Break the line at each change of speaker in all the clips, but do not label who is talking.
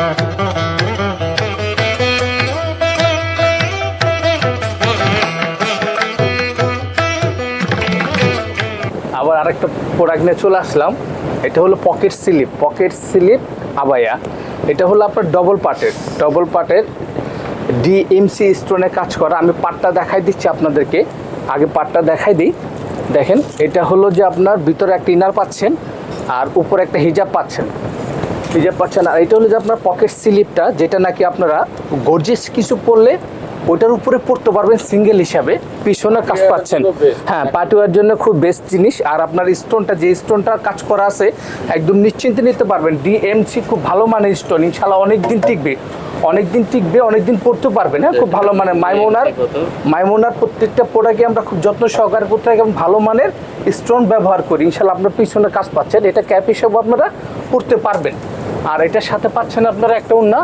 আবার আরেকটা প্রোডাক্ট নিয়ে চলে আসলাম। এটা হলো পকেট স্লিপ পকেট স্লিপ আবায়া। এটা হলো আপনার ডবল পার্টের ডবল পার্টের ডিএমসি স্টোনে কাজ করা। আমি পাটটা দেখাই দিচ্ছি আপনাদেরকে। আগে পাটটা দেখাই দিই। দেখেন, এটা হলো যে আপনার ভিতরে একটা ইনার পাচ্ছেন আর উপরে একটা হিজাব পাচ্ছেন। হিজাব পাচ্ছেন। আর এটা হলো যে আপনার পকেট স্লিপটা যেটা নাকি আপনারা গর্জিয়াস কিছু পরলে ওইটার উপরে পড়তে পারবেন সিঙ্গেল হিসাবে। পিছনে কাজ পাচ্ছেন। হ্যাঁ পাটুয়ার জন্য খুব বেস্ট জিনিস। আর আপনার স্টোনটা যে স্টোনটা কাজ করা আছে একদম নিশ্চিন্তে নিতে পারবেন। ডিএমসি খুব ভালো মানের স্টোন ইনশাল্লাহ অনেক দিন টিকবে। অনেক দিন টিকবে অনেক দিন পড়তে পারবেন। হ্যাঁ খুব ভালো মানের। মাইমোনার মাইমোনার প্রত্যেকটা প্রোডাক্টে আমরা খুব যত্ন সহকারে করতে থাকি এবং ভালো মানের স্টোন ব্যবহার করি। ইনশাল্লাহ আপনার পিছনে কাজ পাচ্ছেন। এটা ক্যাপ হিসেবে আপনারা পড়তে পারবেন। আর এটার সাথে পাচ্ছেন আপনারা একটা উন্না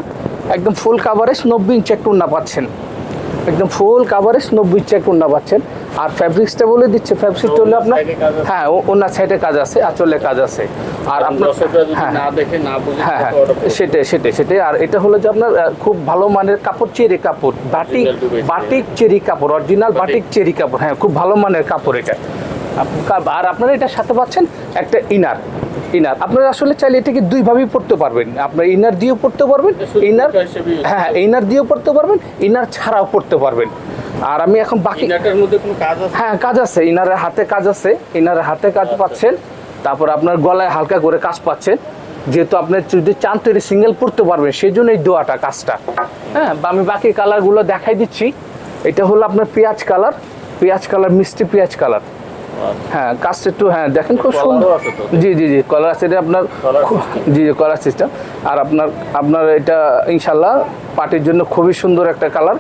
একদম ফুল কাভারেজ নব্বই ইঞ্চি একটা উন্না পাচ্ছেন। একদম ফুল কাভারেজ নব্বই চেক উন্না পাচ্ছেন। আর ফ্যাব্রিক্সটা বলে দিচ্ছে ফ্যাব্রিক্সটা হলো আপনার। হ্যাঁ ওনার সাইডে কাজ আছে আঁচলে কাজ আছে। আর আপনার হ্যাঁ হ্যাঁ। হ্যাঁ
করবে।
সেটাই সেটাই সেটাই। আর এটা হলো যে আপনার খুব ভালো মানের কাপড় চেরি কাপড়। বাটিক। বাটিক চেরি কাপড় অরিজিনাল বাটিক। চেরি কাপড়। হ্যাঁ খুব ভালো মানের কাপড় এটা। আর আপনারা এটার সাথে পাচ্ছেন একটা ইনার ইনার আপনারা আসলে চাইলে এটাকে দুইভাবেই পড়তে পারবেন। আপনার ইনার দিয়েও পড়তে পারবেন ইনার হ্যাঁ ইনার দিয়েও পড়তে পারবেন ইনার ছাড়াও পড়তে পারবেন। আর আমি এখন বাকি হ্যাঁ কাজ আছে। ইনারের হাতে কাজ আছে। ইনারের হাতে কাজ পাচ্ছেন। তারপর আপনার গলায় হালকা করে কাজ পাচ্ছেন। যেহেতু আপনি যদি চান তো সিঙ্গেল পড়তে পারবেন সেই জন্য এই দোয়াটা কাজটা। হ্যাঁ বা আমি বাকি কালারগুলো দেখাই দিচ্ছি। এটা হলো আপনার পেঁয়াজ কালার পেঁয়াজ কালার মিষ্টি পেঁয়াজ কালার হ্যাঁ কাজটা একটু হ্যাঁ দেখেন খুব সুন্দর। জি জি জি কলার আছে এটা আপনার জি জি কলার সিস্টেম আর আপনার আপনার এটা ইনশাল্লাহ পার্টির জন্য খুবই সুন্দর একটা কালার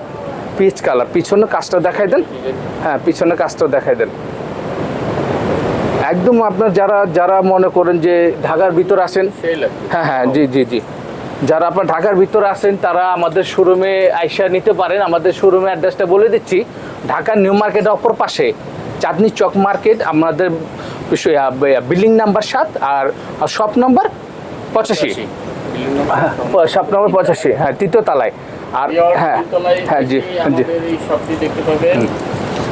পিচ কালার পিছনে কাজটা দেখাই দেন। হ্যাঁ পিছনে কাজটা দেখাই দেন। একদম আপনার যারা যারা মনে করেন যে ঢাকার ভিতর আসেন হ্যাঁ হ্যাঁ জি জি জি। যারা আপনার ঢাকার ভিতরে আসেন তারা আমাদের শোরুমে আইসা নিতে পারেন। আমাদের শোরুমে অ্যাড্রেসটা বলে দিচ্ছি ঢাকার নিউ মার্কেট অপর পাশে। চাঁদনি চক মার্কেট আমাদের বিল্ডিং নাম্বার সাত আর শপ নাম্বার পঁচাশি। শপ নাম্বার পঁচাশি হ্যাঁ তৃতীয় তলায়। আর হ্যাঁ হ্যাঁ জি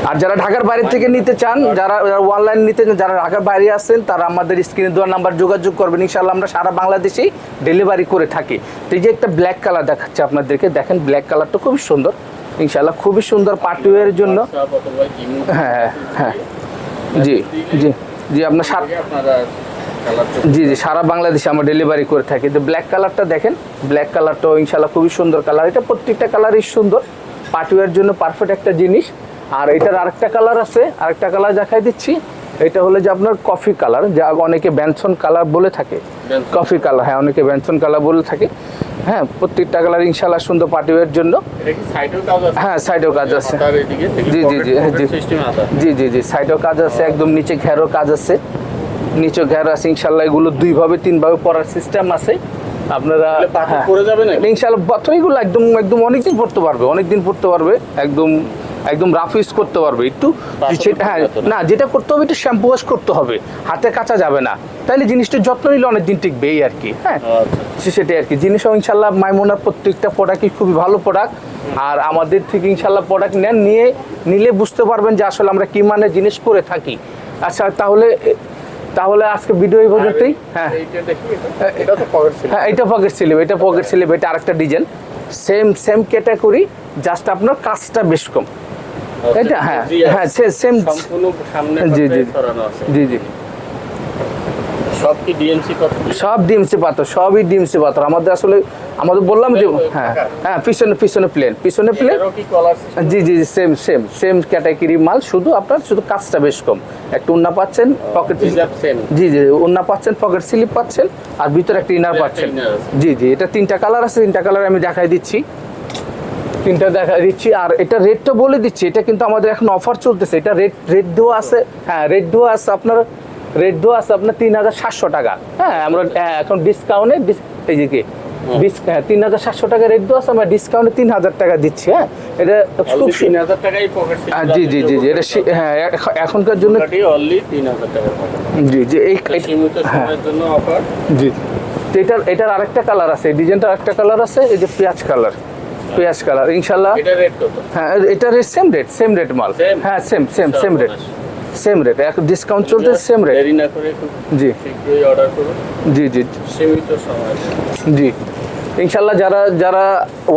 আর যারা ঢাকার বাইরে থেকে নিতে চান যারা অনলাইন নিতে চান, যারা ঢাকার বাইরে আসছেন তারা আমাদের স্ক্রিনে দেওয়ার নাম্বার যোগাযোগ করবেন। ইনশাল্লাহ আমরা সারা বাংলাদেশেই ডেলিভারি করে থাকি। তো এই যে একটা ব্ল্যাক কালার দেখাচ্ছে আপনাদেরকে দেখেন ব্ল্যাক কালারটা খুবই সুন্দর। ইনশাল্লাহ খুবই সুন্দর পার্টিওয়ের জন্য।
WhatsApp
হ্যাঁ হ্যাঁ। জি জি জি আপনার
কালারটা
জি জি সারা বাংলাদেশে আমরা ডেলিভারি করে থাকি। তো ব্ল্যাক কালারটা দেখেন ব্ল্যাক কালারটাও ইনশাল্লাহ খুবই সুন্দর কালার এটা প্রত্যেকটা কালারই সুন্দর। পার্টিওয়ার জন্য পারফেক্ট একটা জিনিস। আর এটার আরেকটা কালার আছে আরেকটা কালার দেখাই দিচ্ছি। এটা হলো যে আপনার কফি কালার যা অনেকে ব্যানসন কালার বলে থাকে। কফি কালার হ্যাঁ অনেকে ব্যানসন কালার বলে থাকে। হ্যাঁ প্রত্যেকটা কালার ইনশাল্লাহ সুন্দর পার্টিওয়ের জন্য।
কি সাইডেও কাজ
হ্যাঁ সাইডেও কাজ আছে। জি, জি, জি, জি। জি জি জি সাইডেও কাজ আছে একদম নিচে ঘেরও কাজ আছে। নিচে ঘের আছে ইনশাল্লাহ এগুলো দুইভাবে তিনভাবে পড়ার সিস্টেম আছে। আপনারা হ্যাঁ। ইনশাল্লাহ এগুলো একদম একদম অনেকদিন পড়তে পারবে অনেকদিন পড়তে পারবে একদম একদম রাফ ইউজ করতে পারবে। একটু হ্যাঁ
না।
যেটা করতে হবে একটু শ্যাম্পু ওয়াশ করতে হবে। হাতে কাঁচা যাবে না। তাইলে জিনিসটা যত্ন নিলে অনেকদিন টিকবে এই আর কি। হ্যাঁ
আচ্ছা
সে- সেটাই আর কি। জিনিসও ইনশাল্লাহ মাইমোনার প্রত্যেকটা প্রোডাক্টই খুবই ভালো প্রোডাক্ট আর আমাদের থেকে ইনশাল্লাহ প্রোডাক্ট নেন নিয়ে নিলে বুঝতে পারবেন যে আসলে আমরা কি মানে জিনিস করে থাকি। আচ্ছা তাহলে তাহলে আজকে ভিডিও এই পর্যন্তই। হ্যাঁ। হ্যাঁ এটা পকেট স্লিপ এটা পকেট স্লিপ এটা আরেকটা design same same category just আপনার কাজটা বেশ কম। এটা হ্যাঁ হ্যাঁ সেম
সামনে
জি, জি। জি। জি
সব কি ডিএমসি কত
সব ডিমসি পাথর সবই পাথর। আমাদের আসলে আমাদের বললাম যে হ্যাঁ হ্যাঁ পিছনে পিছনে প্লেন পিছনে প্লেন জি জি সেম সেম সেম ক্যাটাগরি মাল শুধু আপনার শুধু কাজটা বেশ কম। একটা উন্না পাচ্ছেন পকেট জি জি উন্না পাচ্ছেন পকেট স্লিপ পাচ্ছেন আর ভিতরে একটা ইনার পাচ্ছেন। জি জি এটা তিনটা কালার আছে তিনটা কালার আমি দেখাই দিচ্ছি। তিনটা দেখা দিচ্ছি। আর এটা রেটটা বলে দিচ্ছি এটা কিন্তু আমাদের এখন অফার চলতেছে। এটা রেট রেট দেওয়া আছে হ্যাঁ রেট দেওয়া আছে আপনার রেট দেওয়া আছে আপনার তিন হাজার সাতশো টাকা। হ্যাঁ আমরা হ্যাঁ, এখন ডিসকাউন্টে এই যে কি? হ্যাঁ, তিন হাজার সাতশো টাকা রেট দেওয়া আছে আমরা ডিসকাউন্টে তিন হাজার টাকা দিচ্ছি হ্যাঁ। এটা খুব
তিন হাজার টাকাই পকেট
জি জি জি জি এটা হ্যাঁ এখনকার জন্য জি জি এই হ্যাঁ।
জন্য অফার
জি এটার এটার আরেকটা কালার আছে এই ডিজাইনটার আরেকটা কালার আছে এই যে পেঁয়াজ কালার পেঁয়াজ কালার ইনশাল্লাহ।
হ্যাঁ এটা rate
same rate same rate মাল। হ্যাঁ same same same rate same rate এক ডিসকাউন্ট চলতে সেম রেট
দেরি না করে খুব
জি।
শীঘ্রই অর্ডার করুন।
জি জি
সীমিত সময়
জি। ইনশাল্লাহ যারা যারা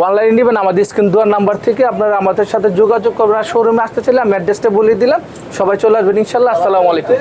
অনলাইনে নেবেন আমাদের স্ক্রিন দেওয়ার নাম্বার থেকে আপনারা আমাদের সাথে যোগাযোগ করবেন। আর শোরুমে আসতে চাইলে আমি অ্যাড্রেসটা বলে দিলাম। সবাই চলে আসবেন ইনশাল্লাহ। আসসালামু আলাইকুম।